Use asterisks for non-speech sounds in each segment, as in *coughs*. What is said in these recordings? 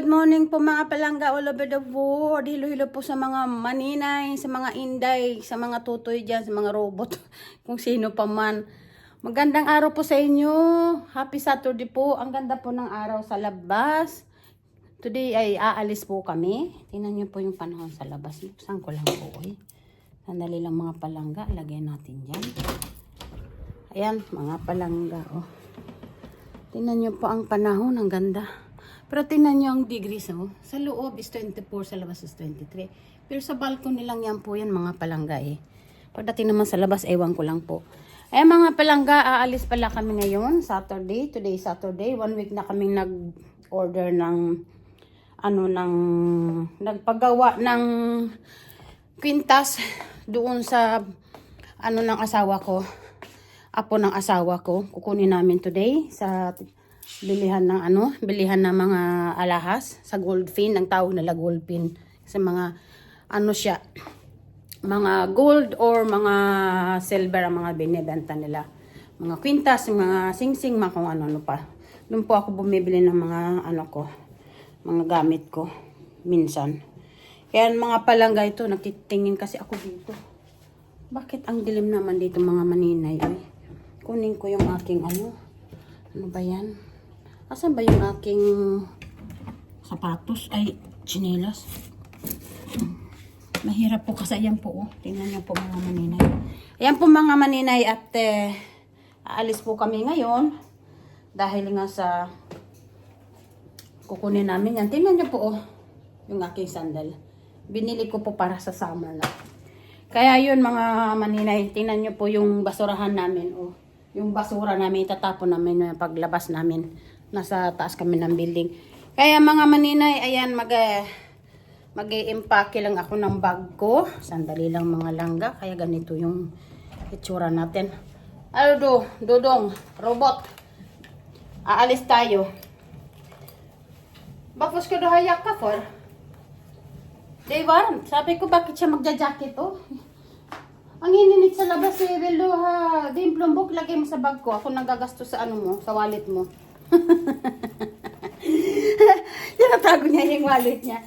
good morning po mga palangga all over the world. Hilo-hilo po sa mga maninay, sa mga inday, sa mga tutoy dyan, sa mga robot, *laughs* kung sino pa man. Magandang araw po sa inyo. Happy Saturday po. Ang ganda po ng araw sa labas. Today ay aalis po kami. Tingnan niyo po yung panahon sa labas. Saan ko lang po eh. Sandali lang mga palangga. Lagay natin dyan. Ayan, mga palangga. Oh. Tingnan niyo po ang panahon. Ang ganda. Pero tingnan niyo ang degrees. Oh. Sa loob is 24, sa labas is 23. Pero sa balcony lang yan po yan mga palangga eh. Pagdating naman sa labas, ewan ko lang po. Eh mga palangga, aalis pala kami ngayon, Saturday. Today Saturday. One week na kaming nag-order ng ano ng nagpagawa ng kwintas doon sa ano ng asawa ko apo ng asawa ko kukunin namin today sa bilihan ng ano bilihan ng mga alahas sa goldfin ang tawag nila goldfin sa mga ano siya mga gold or mga silver ang mga binibenta nila mga kwintas mga singsing mga kung ano ano pa doon po ako bumibili ng mga ano ko mga gamit ko minsan. Kaya mga palangga ito, nakitingin kasi ako dito. Bakit ang dilim naman dito mga maninay? Ay, kunin ko yung aking ano. Ano ba yan? Asan ba yung aking sapatos? Ay, chinelas. Mahirap po kasi ayan po. Oh. Tingnan niyo po mga maninay. Ayan po mga maninay at eh, aalis po kami ngayon. Dahil nga sa kukunin namin yan. Tingnan niyo po, oh, yung aking sandal. Binili ko po para sa summer na. Kaya yun mga maninay, tingnan niyo po yung basurahan namin. Oh, yung basura namin, itatapon namin na paglabas namin. Nasa taas kami ng building. Kaya mga maninay, ayan, mag, eh, mag impake lang ako ng bag ko. Sandali lang mga langga, kaya ganito yung itsura natin. Aldo, Dodong, robot. Aalis tayo. Bakos ko hayak ka for? Di ba? Sabi ko bakit siya magja-jacket oh? *laughs* Ang ininit sa labas eh, Beldo ha. Di yung plumbok, lagay mo sa bag ko. Ako nagagasto sa ano mo, sa wallet mo. *laughs* Yan natago niya yung wallet niya.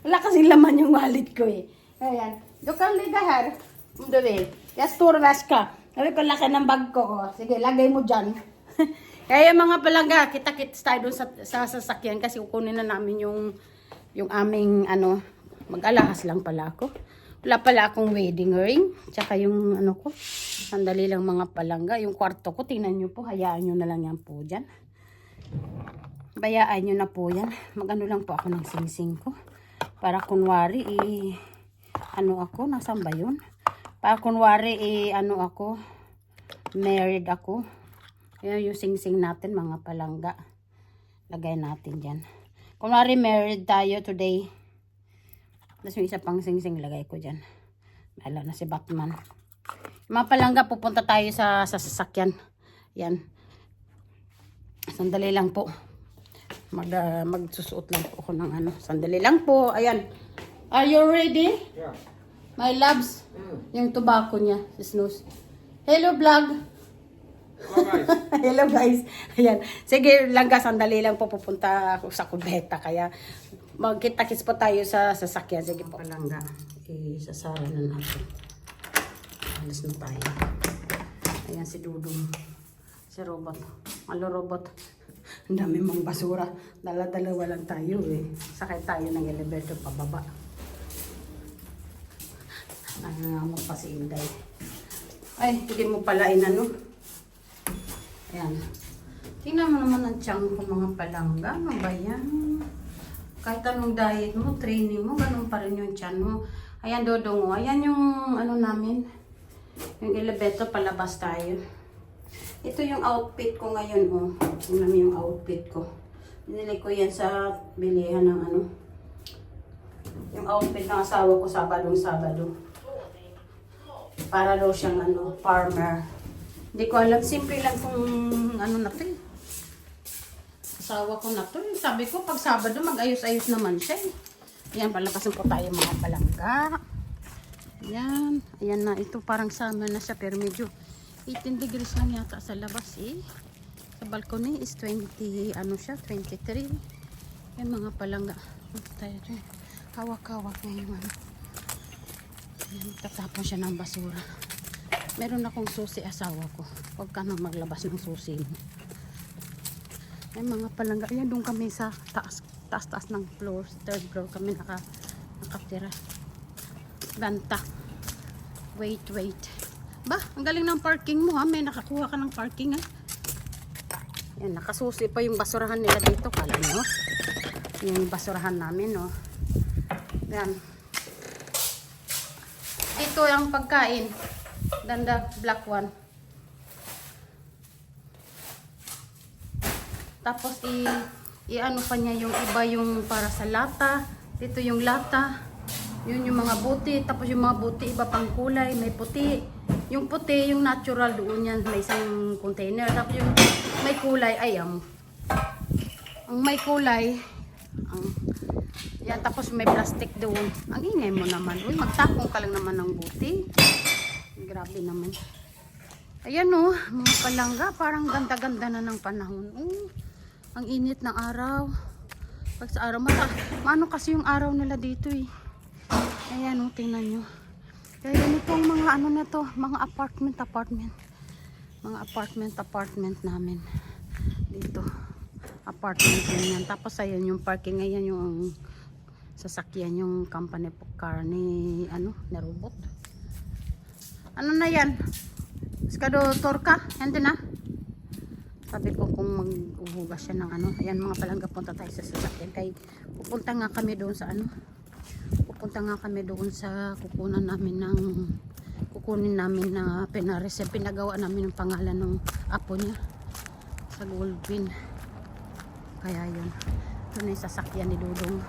Wala kasing laman yung wallet ko eh. Ayan. Dukang lidahar. Yes, turras ka. Sabi ko, laki ng bag ko. Sige, lagay mo dyan. *laughs* Kaya mga palangga, kita-kits tayo doon sa, sa sasakyan kasi kukunin na namin yung yung aming ano, mag-alahas lang pala ako. Wala pala akong wedding ring. Tsaka yung ano ko, sandali lang mga palangga. Yung kwarto ko, tingnan nyo po, hayaan nyo na lang yan po dyan. Bayaan nyo na po yan. Magano lang po ako ng singsing ko. Para kunwari, eh, ano ako, nasan ba yun? Para kunwari, eh, ano ako, married ako. Yan yung singsing natin, mga palangga. Lagay natin dyan. Kunwari, married tayo today. Tapos yung isa pang singsing, lagay ko dyan. Bahala na si Batman. Mga palangga, pupunta tayo sa, sa sasakyan. Yan. Sandali lang po. Mag, ah, magsusuot lang po ako ng ano. Sandali lang po. Ayan. Are you ready? Yeah. My loves. Yung tobacco niya. Si Snooze. Hello, vlog. Hello guys. *laughs* Hello guys. Ayan. Sige, langga sandali lang po pupunta ako sa kubeta. Kaya magkita-kits po tayo sa sasakyan. Sige po. Langga. Isasara na natin. Alas na tayo. Ayan si Dudong. Si Robot. Malo Robot. Ang dami mong basura. Dala-dalawa lang tayo eh. Sakay tayo ng elevator pababa. Nangangamot pa si Inday. Ay, hindi mo pala inano. Ayan. Tingnan mo naman ang tiyan ko mga palangga. Ano ba yan? Kahit anong diet mo, training mo, ganun pa rin yung tiyan mo. Ayan, Dodong. oh. Ayan yung ano namin. Yung elevator, palabas tayo. Ito yung outfit ko ngayon, oh. Tingnan yung outfit ko. Binili ko yan sa bilihan ng ano. Yung outfit ng asawa ko Sabadong Sabado. Para daw siyang ano, farmer. Hindi ko alam, simple lang kung ano na to eh. Asawa ko na to eh. Sabi ko, pag Sabado, mag-ayos-ayos naman siya eh. Ayan, palakasin po tayo mga palangga. Ayan, ayan na. Ito parang summer na siya, pero medyo 18 degrees lang yata sa labas eh. Sa balcony is 20, ano siya, 23. Yan mga palangga. Hawak-hawak niya yung ano. Tatapon siya ng basura. Meron akong susi asawa ko. Huwag ka nang maglabas ng susi mo. Yan mga palangga. Yan doon kami sa taas. Taas-taas ng floor. Third floor kami naka, nakatira. Banta. Wait, wait. Ba, ang galing ng parking mo ha. May nakakuha ka ng parking ha. Yan, nakasusi pa yung basurahan nila dito. Kala nyo. Yung basurahan namin, no. Yan. Ito ang pagkain. Danda, black one. Tapos i-ano pa niya yung iba yung para sa lata. Dito yung lata. Yun yung mga buti. Tapos yung mga buti iba pang kulay. May puti. Yung puti, yung natural doon yan. May isang container. Tapos yung may kulay, ay ang ang may kulay, ang yan tapos may plastic doon. Ang ingay mo naman. Uy, magtapong ka lang naman ng buti. Grabe naman. Ayan oh, mga palangga, parang ganda-ganda na ng panahon. Oh, ang init ng araw. Pag sa araw, mata, maano kasi yung araw nila dito eh. Ayan oh, tingnan nyo. Kaya ganito ang mga ano na to, mga apartment, apartment. Mga apartment, apartment namin. Dito. Apartment din yan. Tapos ayan yung parking, ayan yung sasakyan yung company car ni ano, ni robot. Ano na yan? Skado torka? Hindi na? Sabi ko kung mag-uhugas siya ng ano. Ayan mga palangga punta tayo sa sasakyan. Kay pupunta nga kami doon sa ano. Pupunta nga kami doon sa kukunan namin ng kukunin namin na pinareserve. Pinagawa namin ng pangalan ng apo niya sa gold pin. Kaya yun. Ito na yung sasakyan ni Dudong.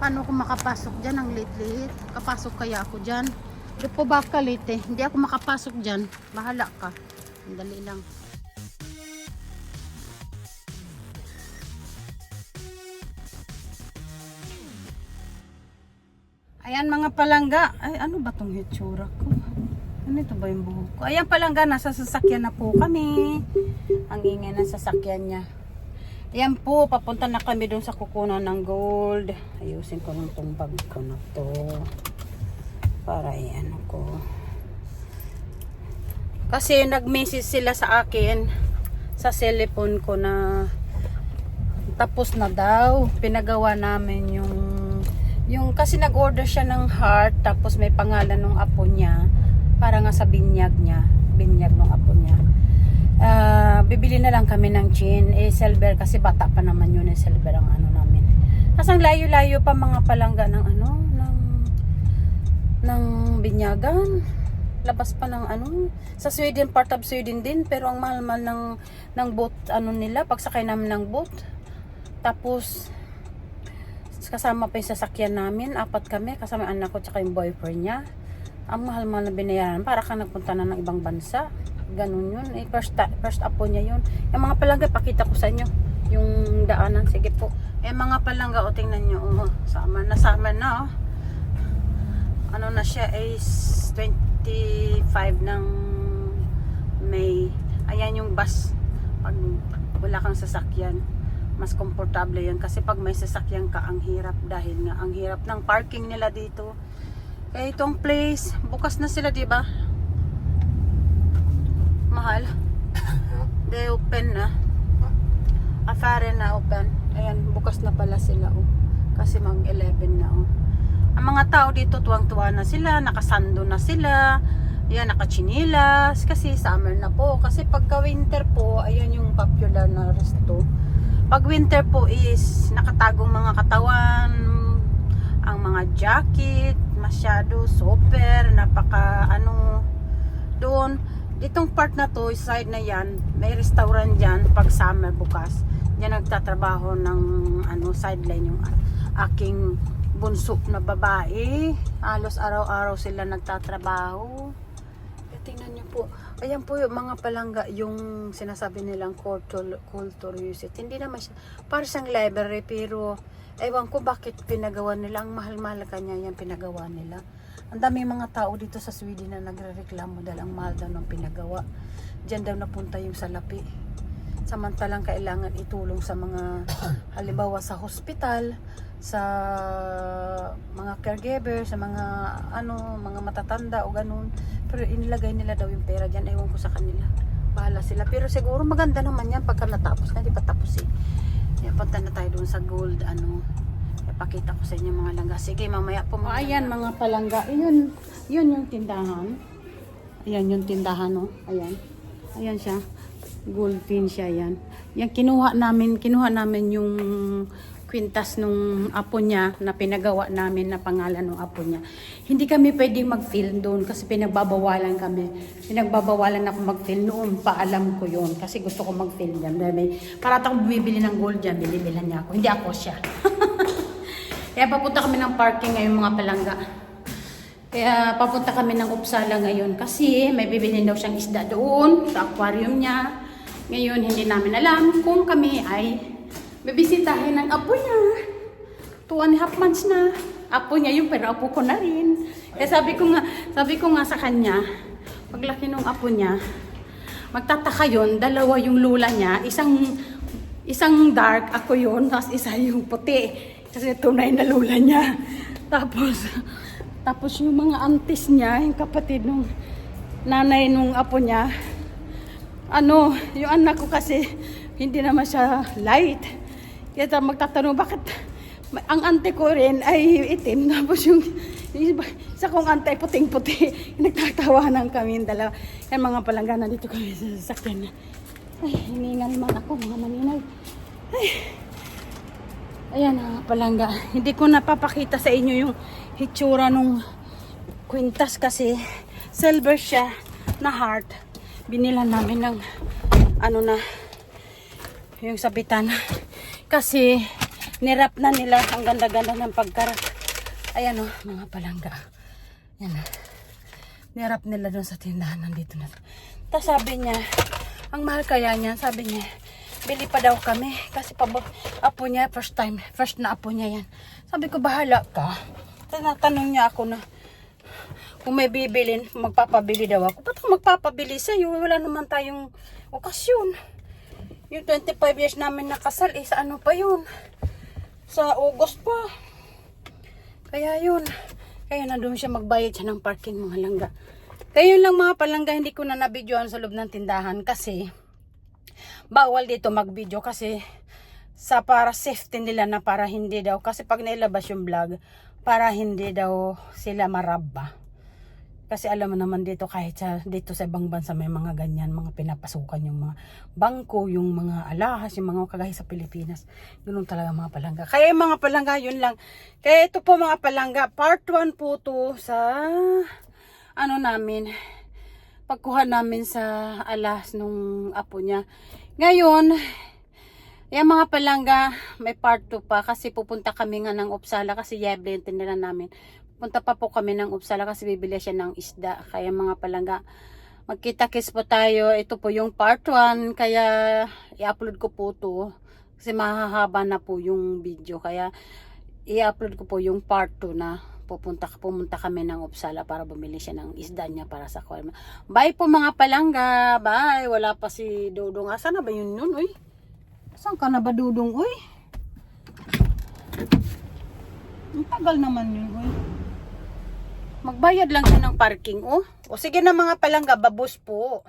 Paano ako makapasok dyan? Ang late-late. Kapasok kaya ako dyan. Di po ba ka late eh? Hindi ako makapasok dyan. Bahala ka. Ang dali lang. Mga palangga. Ay, ano ba tong hitsura ko? Ano ito ba yung buhok ko? Ayan palangga, nasa sasakyan na po kami. Ang ingay ng sasakyan niya. Ayan po, papunta na kami doon sa kukunan ng gold. Ayusin ko lang tong bag ko na to. Para yan ko. Kasi nag-message sila sa akin sa cellphone ko na tapos na daw. Pinagawa namin yung yung kasi nag-order siya ng heart tapos may pangalan ng apo niya para nga sa binyag niya. Binyag ng apo niya. Ah, bibili na lang kami ng chain. Eh, silver kasi bata pa naman yun. Eh, silver ang ano namin. Tapos ang layo-layo pa mga palangga ng ano, ng ng binyagan. Labas pa ng ano. Sa Sweden, part of Sweden din. Pero ang mahal-mahal ng, ng boat, ano nila, pagsakay namin ng boat. Tapos, kasama pa yung sasakyan namin. Apat kami, kasama yung anak ko, tsaka yung boyfriend niya. Ang mahal-mahal na binayaran. Para ka nagpunta na ng ibang bansa. Ganun yun. Eh, first, first apo niya yun. Yung mga palangga, pakita ko sa inyo. Yung daanan. Sige po. Eh, mga palangga, o tingnan nyo. Oh, sama na, sama na. Oh. Ano na siya is 25 ng May. Ayan yung bus. Pag wala kang sasakyan, mas komportable yan. Kasi pag may sasakyan ka, ang hirap. Dahil nga, ang hirap ng parking nila dito. Kaya itong place, bukas na sila, di ba? Mahal. *coughs* They open na. Afare na open. Ayan, bukas na pala sila, oh. Kasi mag 11 na, oh. Ang mga tao dito, tuwang-tuwa na sila, nakasando na sila, ayan, nakachinilas, kasi summer na po. Kasi pagka winter po, ayan yung popular na resto. Pag winter po is nakatagong mga katawan, ang mga jacket, masyado super, napaka ano, doon, ditong part na to, side na yan, may restaurant dyan pag summer bukas. Diyan nagtatrabaho ng ano, sideline yung aking bunso na babae. Halos araw-araw sila nagtatrabaho. Tingnan niyo po. Ayan po yung mga palangga, yung sinasabi nilang culture, culture visit. Hindi naman siya, para siyang library, pero ewan ko bakit pinagawa nila. Ang mahal-mahal kanya yan pinagawa nila. Ang daming mga tao dito sa Sweden na nagre-reklamo dahil ang mahal daw ng pinagawa. Diyan daw napunta yung salapi. Samantalang kailangan itulong sa mga *coughs* halimbawa sa hospital, sa mga caregiver, sa mga ano, mga matatanda o ganun. Pero inilagay nila daw yung pera diyan, ewan ko sa kanila. Bahala sila. Pero siguro maganda naman yan pagka natapos na, di pa tapos eh. Kaya punta na tayo doon sa gold, ano, Ipakita ko sa inyo mga langga. Sige, mamaya po mga Ayan mga palangga. Yun, yun yung tindahan. Ayan yung tindahan, no? Ayan. Ayan siya. Gold pin siya, yan. Yan, kinuha namin, kinuha namin yung kwintas nung apo niya na pinagawa namin na pangalan ng apo niya. Hindi kami pwedeng mag-film doon kasi pinagbabawalan kami. Pinagbabawalan ako mag-film noon pa alam ko yun kasi gusto ko mag-film. Dahil May, para akong bumibili ng gold dyan, bilibilan niya ako. Hindi ako siya. *laughs* Kaya papunta kami ng parking ngayon mga palangga. Kaya papunta kami ng Uppsala ngayon kasi may bibilhin daw siyang isda doon sa aquarium niya. Ngayon hindi namin alam kung kami ay bibisitahin ng apo niya. Two and a half months na. Apo niya yung pero apo ko na rin. Kaya sabi ko nga, sabi ko nga sa kanya, paglaki ng apo niya, magtataka yun, dalawa yung lula niya, isang isang dark ako yun, tapos isa yung puti. Kasi tunay na lula niya. Tapos, tapos yung mga aunties niya, yung kapatid nung nanay nung apo niya, ano, yung anak ko kasi hindi naman siya light. Kaya ta- magtatanong, bakit ang ante ko rin ay itim, *laughs* tapos yung, yung isa kong ante ay puting-puti. *laughs* Nagtatawanan kami yung dalawa. Yan mga palangga, nandito kami sa sasakyan. Ay, hiningal man ako, mga maninay. Ay. Ayan mga palangga. Hindi ko napapakita sa inyo yung hitsura nung kwintas kasi silver siya na heart. Binila namin ng ano na yung sabitan. Kasi nirap na nila ang ganda-ganda ng pagkarap. Ayan o, mga palangga. Yan na. Nirap nila doon sa tindahan. Nandito na. Tapos sabi niya, ang mahal kaya niya, sabi niya, bili pa daw kami. Kasi pa apo niya, first time, first na apo niya yan. Sabi ko, bahala ka. Tinatanong niya ako na, kung may bibilin, magpapabili daw ako. Ba't ako magpapabili sa'yo? Wala naman tayong okasyon. Yung 25 years namin nakasal, eh, sa ano pa yun? Sa August pa. Kaya yun. Kaya na doon siya magbayad siya ng parking mga langga. Kaya yun lang mga palangga, hindi ko na nabidyoan sa loob ng tindahan kasi bawal dito mag-video kasi sa para safety nila na para hindi daw kasi pag nailabas yung vlog para hindi daw sila marabba. Kasi alam mo naman dito kahit sa dito sa ibang bansa may mga ganyan, mga pinapasukan yung mga bangko, yung mga alahas, yung mga kagaya sa Pilipinas. Ganun talaga mga palangga. Kaya yung mga palangga, yun lang. Kaya ito po mga palangga, part 1 po to sa ano namin, pagkuha namin sa alas nung apo niya. Ngayon, yung mga palangga, may part 2 pa kasi pupunta kami nga ng Uppsala kasi yeble yung tinira namin. Punta pa po kami ng Uppsala kasi bibili siya ng isda. Kaya mga palangga, magkita-kiss po tayo. Ito po yung part 1 kaya i-upload ko po to kasi mahahaba na po yung video. Kaya i-upload ko po yung part 2 na pupunta pumunta kami ng Uppsala para bumili siya ng isda niya para sa aquarium. Bye po mga palangga. Bye. Wala pa si Dodong. Asa na ba yun nun? Uy? Saan ka na ba Dodong? Uy? Ang tagal naman yun. Uy. Magbayad lang siya ng parking. Oh. O sige na mga palangga. Babos po.